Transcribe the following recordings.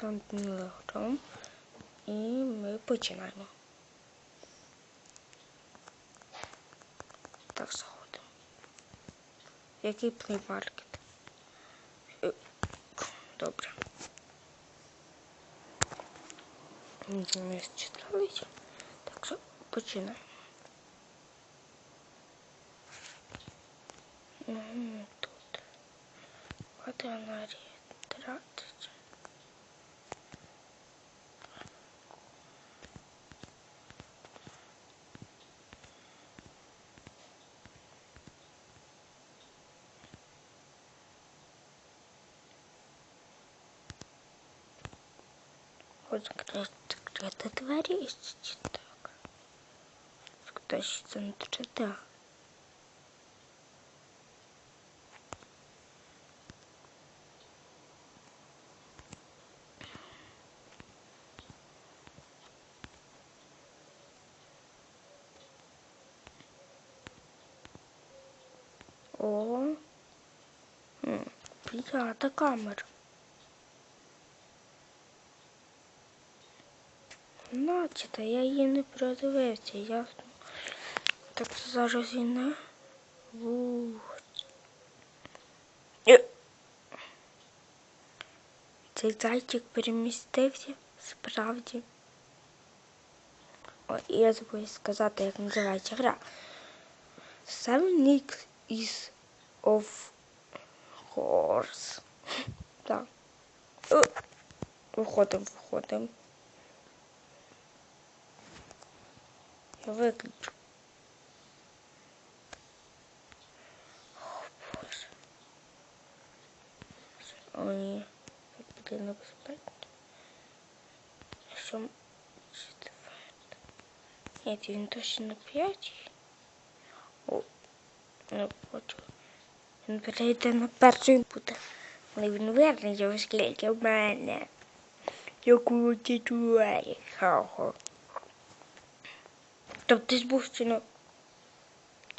центнером. І ми починаємо. Так, заходимо. Який плеймаркет? Е, Добре. Ми читались. Так що починаємо. Мгм, Тут. От вона тратить. От закрити, закрити двері і так. Хтось це не читає. О, п'ята камера. Начата, я її не продивився, ясно. Так зараз і не. Цей зайчик перемістився справді. О, я забув сказати, як називається гра. Seven Leagues is of Horse. Так. Виходимо, виходимо. Я виключу. О, Боже. О, ні. Буде небезпечно. Що четверте. Ні, він точно на п'ятій. О, не хочу. Він перейде на перший буде. Але він вернеться, оскільки в мене. Яку тітуарі. Ха-ха. Тобто ж був не?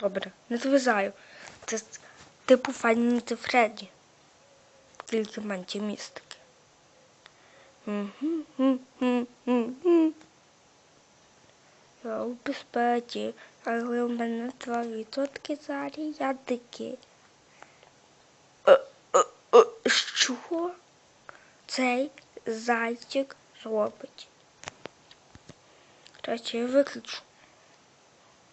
Добре, не зважаю. Це типу Фанні Фредді. Тільки менші містики. Я у безпеці, але у мене два відсотки зарядки. Е, е, е, Що цей зайчик робить? Краще я виключу.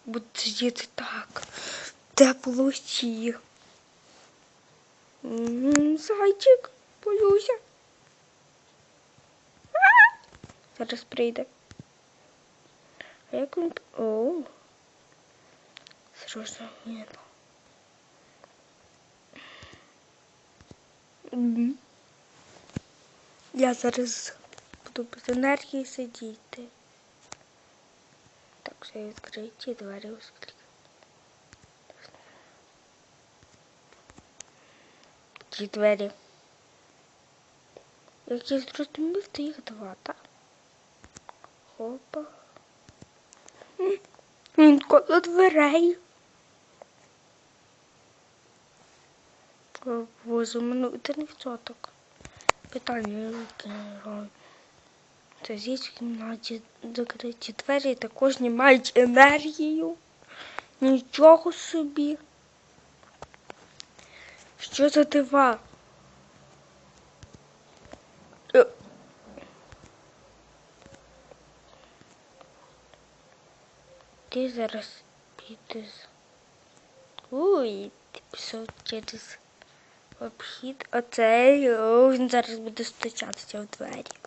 Буду сидіти так. в Теплоті. Зайчик, боюся. Зараз прийде. А як він... О. Зрозуміло. Я зараз буду без енергії сидіти. Все відкриті двері оскільки. Ті двері. Як я зрозумів, то їх два, так? Опа. Він коло дверей. Боже, мене один відсоток. Питання яке. Зі в кімнаті закриті двері також не мають енергію. Нічого собі. Що за дива? Е. Ти зараз підеш. Ой, ти пішов через обхід. Оцей. Він зараз буде стучатися в двері.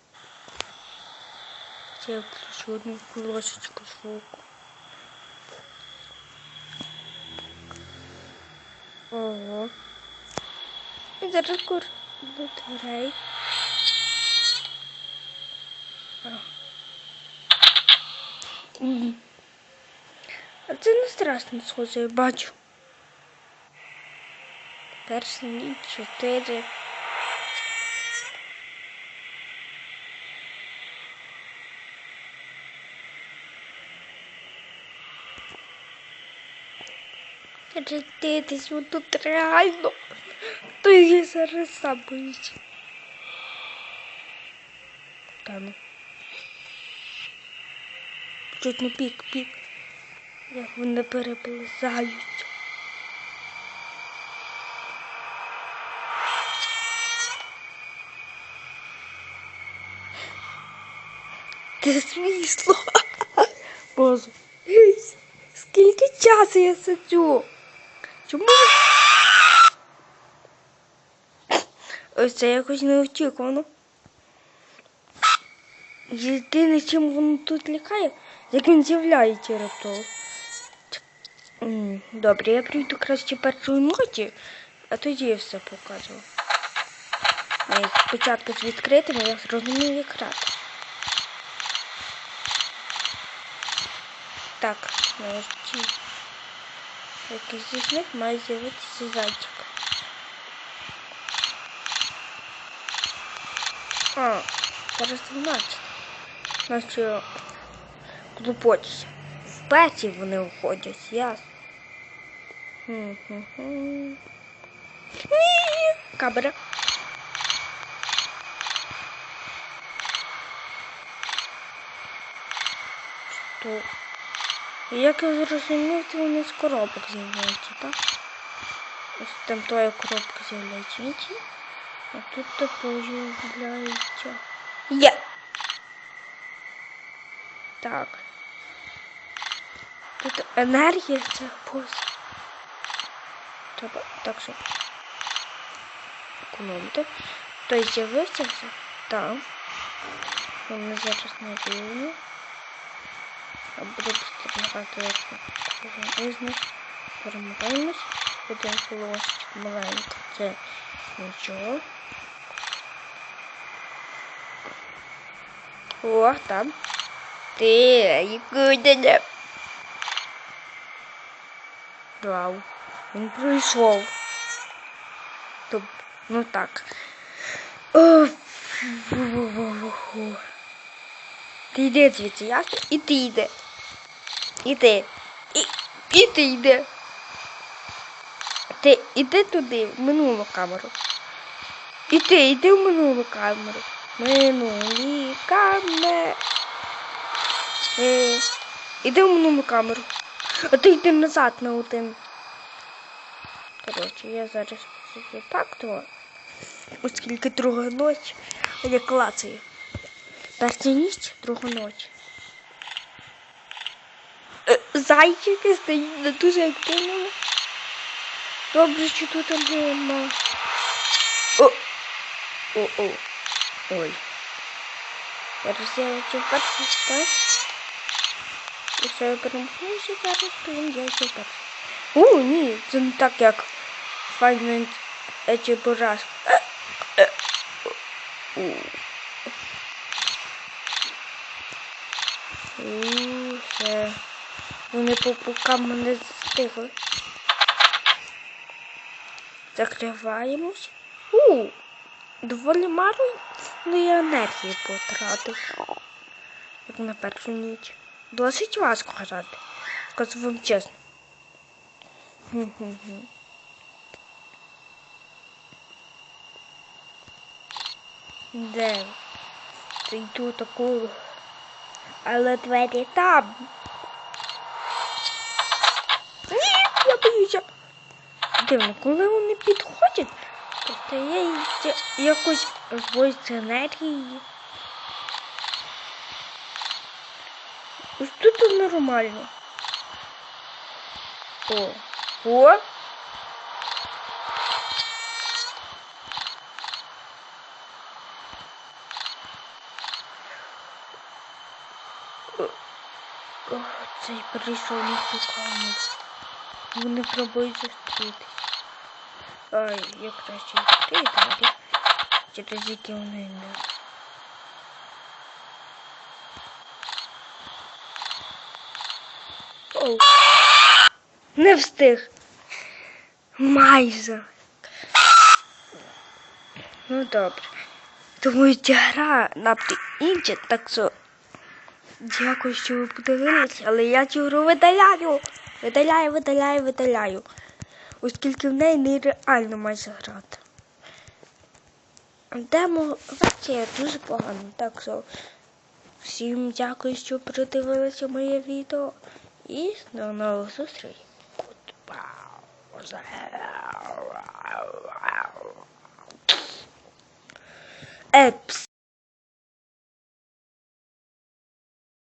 Я включу одну полосочку звуку. Ого. І зараз кур до дверей. А. Це не страшно схоже, я бачу. Перший чотири. Дитись, тут реально. То я зараз сам боюсь. тему. Чуть не пік, пік. Як вони переплизають. Ти смісло. Боже. Скільки часу я сиджу? Чому? Ось це якось неочікувано. Єдине, чим воно тут лякає, як він з'являється раптово. Добре, я прийду краще першої ночі, а тоді я все покажу. Е, Спочатку з відкритими, я зрозумів як грати. Так, нарешті. Якийсь з них має з'явитися зайчик. А, зараз 12. Значить, клопочуся. В петі вони входять, ясно. Камера. Що? Як я зрозумів, то вони з коробок з'являються, так? Ось там твоя коробка з'являється інші. А тут також з'являється. Є! Так. Тут енергія це пусть. Треба так що. Економити. Той з'явився вже? Так. Вони зараз рівні. А буду спостерігати, як кожен із них перемагаємось. Один полосочок маленький. Це нічого. О, там. Ти, нікуди Вау. Він пройшов. Тоб, ну так. О, фу-фу-фу-фу. Ти йди звідси, ясно? І ти йде. І ти. І, і ти йде. Ти іди туди, в минулу камеру. І ти йди в минулу камеру. Минулі камери. Е, Іди в минулу камеру. А ти йди назад на один. Коротше, я зараз так то. Оскільки друга ночь, а я клацаю. Перша ніч, друга ніч. Е, Зайчики стоїть на дуже активному. Добре, що тут нема. О! О, о. Ой. Зараз я лечу перший так. Якщо я перемкнуся зараз, то він я лечу перший. О, ні, це не так, як Final Эти Бураж. Все. Вони по пукам не застигли. Закриваємось. У, доволі мало енергії потратив. Як на першу ніч. Досить важко грати. Скажу вам чесно. Де? Зайду таку. Але двері там. Ні, боюся. Дивно, коли вони підходять, то стає якось розводиться енергії. Ось тут нормально. О. О. Цей прийшов камеру. Вони пробують зустрітись. Ай, я краще відкрию двері, через які вони не. Оу. Не встиг. Майже. Ну добре. Думаю, ця гра напти інша, так що дякую, що ви подивилися, але я цю гру видаляю. Видаляю, видаляю, видаляю. Оскільки в неї нереально майже грати. Демо-версія дуже погана. Так що всім дякую, що придивилися моє відео. І до нових зустрічей. Епс.